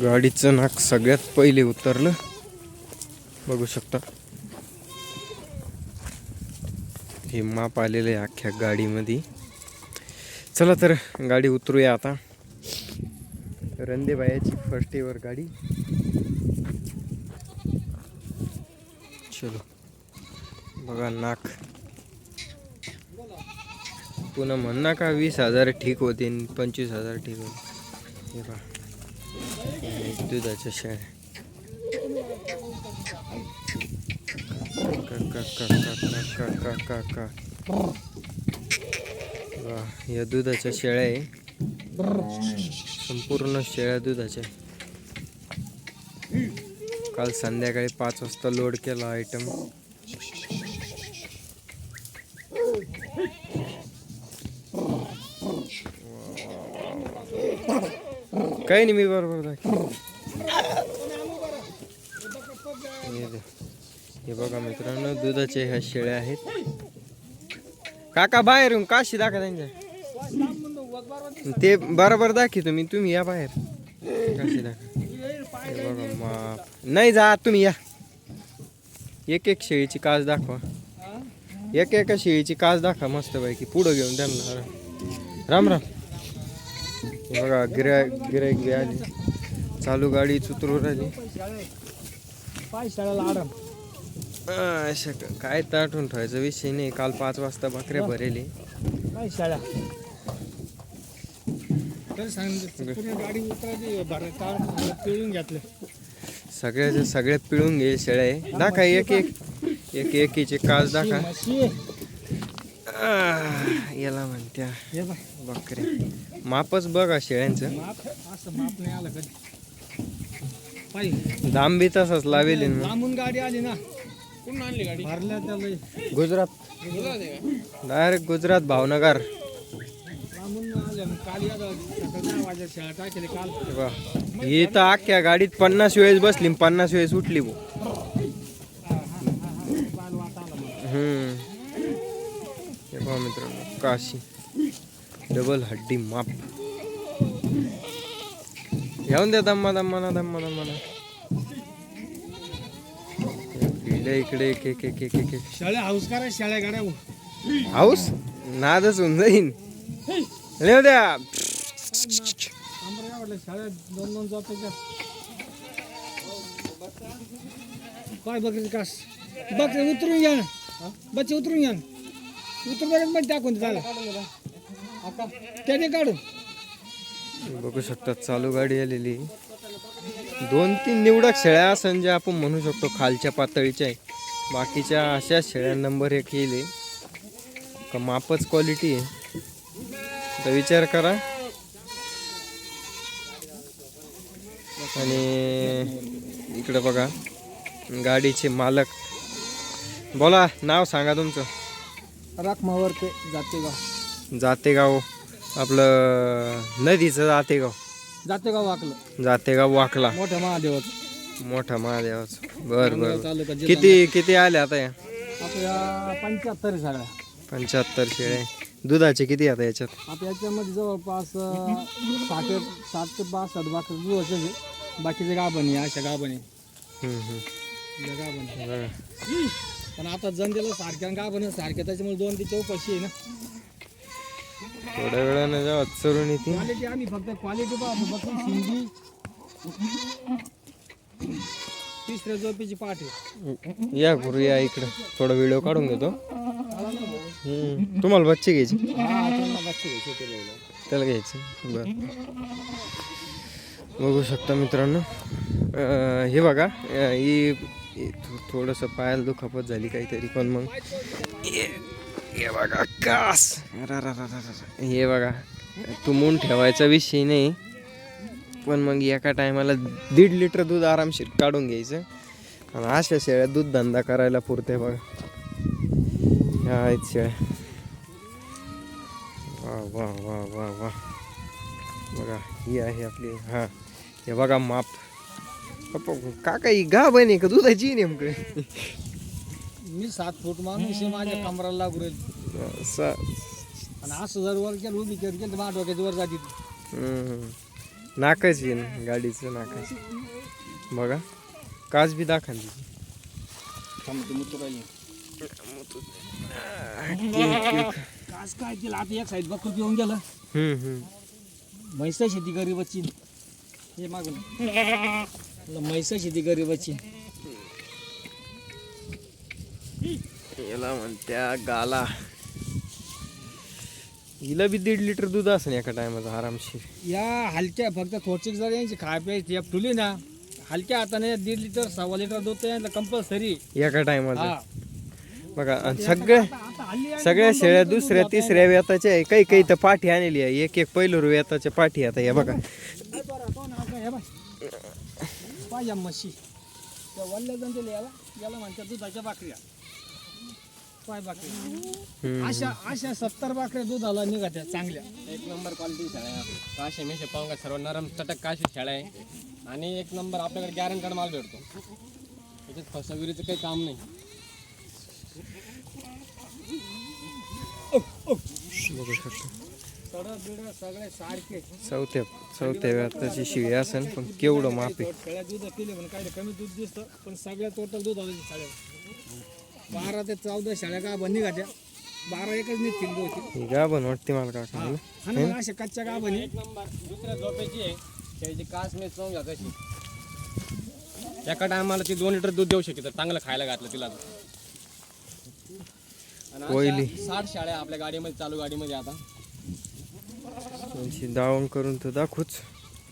गाडीचं नाक सगळ्यात पहिले उतरलं. बघू शकता. हे माप आलेलं आहे अख्ख्या गाडीमध्ये. चला तर गाडी उतरूया आता. रंदेबायाची फर्स्ट एवर गाडी. चलो. बघा नाक. पुन्हा म्हणा का वीस हजार ठीक होते पंचवीस हजार ठीक होते हे पहा. दुधाच्या शेळ्या या दुधाच्या शेळ्या आहे. संपूर्ण शेळ्या दुधाच्या काल संध्याकाळी पाच वाजता लोड केला आयटम काही नाही मी बरोबर हे बघा मित्रांनो दुधाचे ह्या शेळ्या आहेत. काका बाहेर येऊन काशी दाखा त्यांच्या. ते बरोबर दाखी तुम्ही तुम्ही या बाहेर. काशी दाखवा. हे बघा माप. नाही जा तुम्ही या. एक एक शेळीची काच दाखवा. एक एका शेळीची काच दाखवा मस्त पैकी पुढं घेऊन त्यांना राम राम. बघा गिराय गिरायक बी आली. चालू गाडी उतरू राहिली. पाय शाळेला आराम आ, अशा क- काय ताटून ठेवायचा विषय नाही. काल पाच वाजता बकऱ्या भरेली. पाय शाळा. तरी सांगितलं पूर्ण गाडी उतरायची भर कार पिळून घेतलं. सगळ्याच्या सगळ्या पिळून घे शेळ्या दाखा एक एक. एक एकीचे काच दाखा. याला म्हणत्या हे बकऱ्या मापच बघा शेळ्यांचं. माप असं माप नाही आलं कधी. पाय दाम बी तसाच लावेल ना. लांबून गाडी आली ना. कुठून आणली गाडी? भरल्या त्याला गुजरात. डायरेक्ट गुजरात भावनगर. लांबून आल्या मग काल या सकाळी दहा वाजता शाळा टाकेली काल. बघा. ही तर अख्ख्या गाडीत पन्नास वेळेस बसली आणि पन्नास वेळेस उठली भाऊ काल वाट आला मग हम्म. हे पहा मित्रांनो काशी. डबल हड्डी माप. येऊन द्या दम्मा दम्माना दम्मा दम्माना पिढ्या इकडे एक एक एक एक एक एक. शाळा हाऊस करा शाळा गाड्या. हाऊस? नादच होऊन जाईन. येऊ द्या. आंबऱ्या वाटलं शाळेत दोन दोन काय बकरी कास? बकरी उतरून घ्या ना. बच्चे उतरून घ्या ना. उतरून मग टाकून त्याला. त्याने काढून. बघू शकता चालू गाडी आलेली. दोन तीन निवडक शेळ्या असन जे आपण म्हणू शकतो खालच्या पातळीच्या आहे. बाकीच्या अशा शेळ्या नंबर एक येईल. का मापच क्वालिटी आहे. तर विचार करा. आणि इकडे बघा गाडीचे मालक. बोला नाव सांगा तुमचं. राखमावर ते जाते गाव जातेगाव. आपलं नदीचं जातेगाव. जाते गाव वाकलं. जातेगाव वाकला. मोठ्या महादेवाचं. मोठा महादेवाचं. बर बर तालुका जिल्हा किती किती आले आता या? आपल्या पंच्याहत्तर साड्या पंच्याहत्तर शेळे. दुधाचे किती आता याच्यात? आता याच्यामध्ये जवळपास अं, साठ साठ ते बासष्ट बाकी दिवस बाकीचे गाभणी अशा गाभणी हम्म, हम्म. या गाभणी बरं. पण आता जनतेला सारख्या गाभण सारख्या त्याच्यामुळे दोन ते चौकशी आहे ना. थोड्या वेळानं जेव्हा चरून येते क्वालिटी आम्ही फक्त क्वालिटी पाहतो बसून तिसऱ्या झोपेची पाठ आहे. या गुरु या इकडं. थोडा व्हिडिओ काढून घेतो. हम्म. तुम्हाला बच्चे घ्यायचे? हा त्यांना बच्चे घ्यायचे ते लावलं. त्याला घ्यायचं. बर. बघू शकता मित्रांनो. अं, हे बघा अं, ही ही थो- थोडंसं पायाला दुखापत झाली काहीतरी पण मग हे हे बघा कास हे बघा तुमून ठेवायचा विषय नाही पण मग एका टायमाला दीड लिटर दूध आरामशीर काढून घ्यायचं. आणि अशा शेळ्या दूध धंदा करायला पुरते बघा. आहेत शेळ्या. वा वा वा वा वा. बघा ही आहे आपली हा. हे बघा माप. पप्पा, काका ही गा बने का? दुधाची नेमकं. मी सात फूट माणूस आहे माझ्या कमराला लागू राहील. असं आणि असं जर वर केलं उभी केलं केलं तर माझ्या डोक्याच्या वर जाते हम्म. नाकाच आहे ना गाडीचं नाकाच. बघा काच बी राहिली. कास काय केलं? आता एक साईड बकरू पिऊन गेलं. म्हैसा शेती गरीबाची. हे मागून. म्हैसा शेती गरीबाची. याला म्हणत्या गाला. हिला बी दीड लिटर दूध असेल एका टायमाचा आरामशीर. या हलक्या फक्त थोडशी जर यांची खाय प्यायची. ॲप ठुली ना हलक्या हाताने दीड लिटर सव्वा लिटर दूध तर कंपल्सरी एका टायमाचा. हा. बघा आणि सगळ्या सगळ्या शेळ्या दुसऱ्या. तिसऱ्या व्याताच्या आहे. काही काही तर पाठी आणलेली आहे. एक एक पहिलं व्याताच्या पाठी आता या बघा. पाय म्हशी. त्या वल्ल्या जण याला याला म्हणतात दुधाच्या बाकऱ्या पाय हम्म. अशा अशा सत्तर बाकऱ्या दुधाला निघत्या चांगल्या. एक नंबर क्वालिटी शाळा आहे काशे मेशे पाहून सर्व नरम चटक काशी शाळा आहे. आणि एक नंबर आपल्याकडे गॅरंटेड माल भेटतो. त्याच्यात फसविरीचं काही काम नाही. बघू शकता सडक बिड सगळे सारखे चौथ्या चौथ्या व्याताची शिळी असेल पण केवढं माप आहे शेळ्या दूध पिले पण काय कमी दूध दिसतं पण सगळ्या टोटल दूध आलं शाळेत बारा ते चौदा शाळ्या का घात्या बारा एकच निघतील होती ही गाभण वाटते मला काका हा. ना मग अशा कच्च्या का बनी एक नंबर. दुसऱ्या झोपेची आहे. त्याची कास मेच पाहून घ्या कशी एका टायमाला ती दोन लिटर दूध देऊ शकते चांगलं खायला घातलं तिला आणि साठ शाळ्या आपल्या गाडीमध्ये चालू गाडीमध्ये आता. त्यांची दावण करून तर दाखवूच.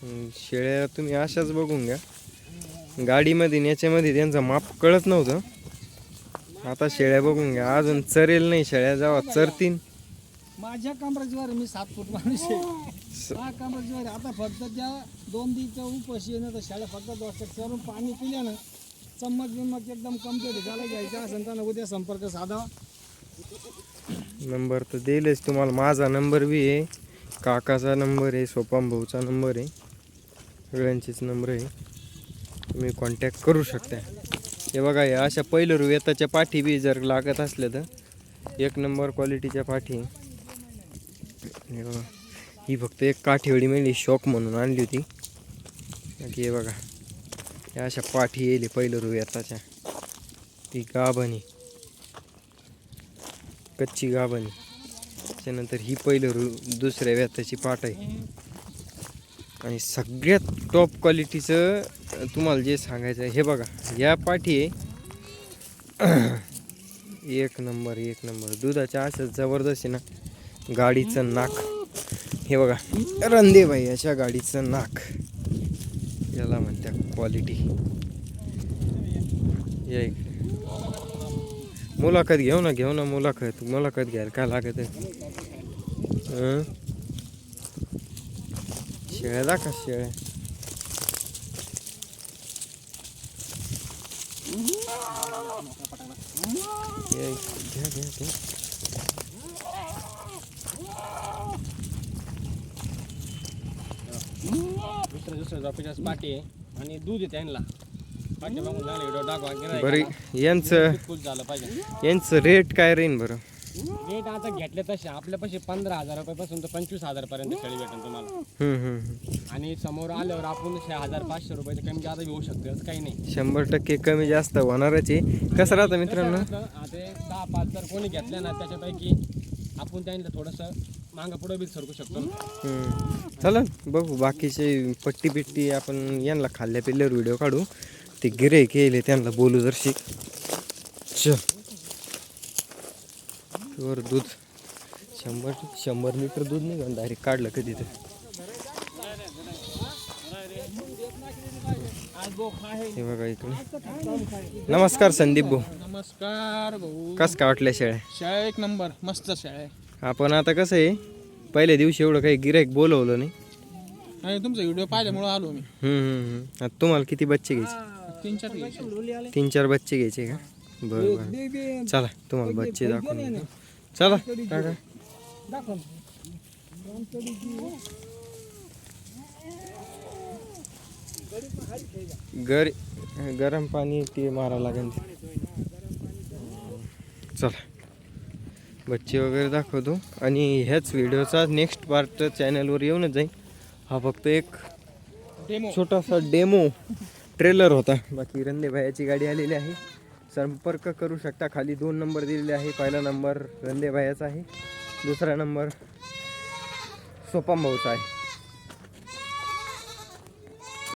अन शेळ्या तुम्ही अशाच बघून घ्या. गाडीमध्ये आणि याच्यामध्ये त्यांचं माप कळत नव्हतं. आता शेळ्या बघून घ्या. अजून चरेल नाही शेळ्या जेव्हा चरतीन. माझ्या कमराजीवर मी सात फूट माणूस आहे. सहा कमराजीवर आता फक्त त्या दोन दिवसा उपाशी ना तर शाळा फक्त दोस्त चरून पाणी पिल्या ना चम्मच बिम्मच एकदम कंप्लीट झालं घ्यायचं असेल तर उद्या संपर्क साधावा नंबर तर देईलच तुम्हाला. माझा नंबर बी आहे. काकाचा नंबर आहे सोपाम भाऊचा नंबर आहे. सगळ्यांचेच नंबर आहे. तुम्ही कॉन्टॅक्ट करू शकता. हे बघा या अशा पहिलं वेताच्या पाठी बी जर लागत असल्या तर एक नंबर क्वालिटीच्या पाठी. हे बघा ही फक्त एक काठीवडी मिळली शॉक म्हणून आणली होती. बाकी हे बघा या अशा पाठी येईल पहिलं रुवेताच्या ती गाभणी कच्ची गाभणी. त्याच्यानंतर ही पहिलं रु दुसऱ्या वेताची पाठ आहे. आणि सगळ्यात टॉप क्वालिटीचं तुम्हाला जे सांगायचं आहे हे बघा या पाठी आहे. एक नंबर एक नंबर. दुधाच्या असं जबरदस्त आहे ना गाडीचं नाक. हे बघा रंदे भाई अशा गाडीचं नाक. याला म्हणत्या क्वालिटी या इकडे. मुलाखत घेऊ ना घेऊ ना मुलाखत. मुलाखत घ्यायला काय लागत आहे? शेळ्या दाखवा शेळ्या. घ्या घ्या घ्या दुसऱ्या दुसऱ्या झोपेच्या पाठी आहे. आणि दूध आहे त्यांना. पाठी बघून झालं गिऱ्हाईक बरं यांचं झालं पाहिजे. यांचं रेट काय राहीन बरं? रेट आता घेतले तसे आपल्यापाशी पंधरा हजार रुपयापासून तर पंचवीस हजार पर्यंत शेळी भेटेल तुम्हाला. हम्म, हम्म, हम्म. आणि समोर आल्यावर आपण शे हजार पाचशे रुपयाचे कमी जादा घेऊ शकतो असं काही नाही. शंभर टक्के कमी जास्त होणारच आहे. कसं राहतं मित्रांनो? कसं आता एक दहा पाच जर कोणी घेतल्या ना त्याच्यापैकी आपण त्यांना थोडंसं मागं पुढं बी सरकू शकतो हम्म. चला बघू बाकीचे पट्टी पिट्टी आपण यांना खाल्ल्या पिल्ल्यावर व्हिडिओ काढू. ते गिरे केले त्यांना बोलू जरशी. च वर दूध. शंभर शंभर लिटर दूध निघाल डायरेक्ट काढलं कधी तर. हे बघा इकडे. नमस्कार संदीप भाऊ. नमस्कार भाऊ. कस काय वाटल्या शेळ्या शाळा एक नंबर. मस्त शाळा. आहे आपण आता कसं आहे पहिल्या दिवशी एवढं काही गिराईक बोलवलं नाही. आणि तुमचा व्हिडिओ पाहिल्यामुळे आलो मी. हम्म, हम्म, हम्म. आता तुम्हाला किती बच्चे घ्यायचे? तीन चार. तीन चार बच्चे घ्यायचे का? बरं बरं. चला तुम्हाला बच्चे दाखवून. चला. काका दाखव गर गरम पाणी ते मारा लागेल. चला. बच्चे वगैरे दाखवतो. आणि ह्याच व्हिडिओचा नेक्स्ट पार्ट चॅनलवर येऊनच जाईल हा फक्त एक छोटासा डेमो ट्रेलर होता. बाकी रंदे भायाची गाडी आलेली आहे. संपर्क करू शकता. खाली दोन नंबर दिलेले आहे. पहिला नंबर रंदे भायाचा आहे. दुसरा नंबर सोपम भाऊचा आहे.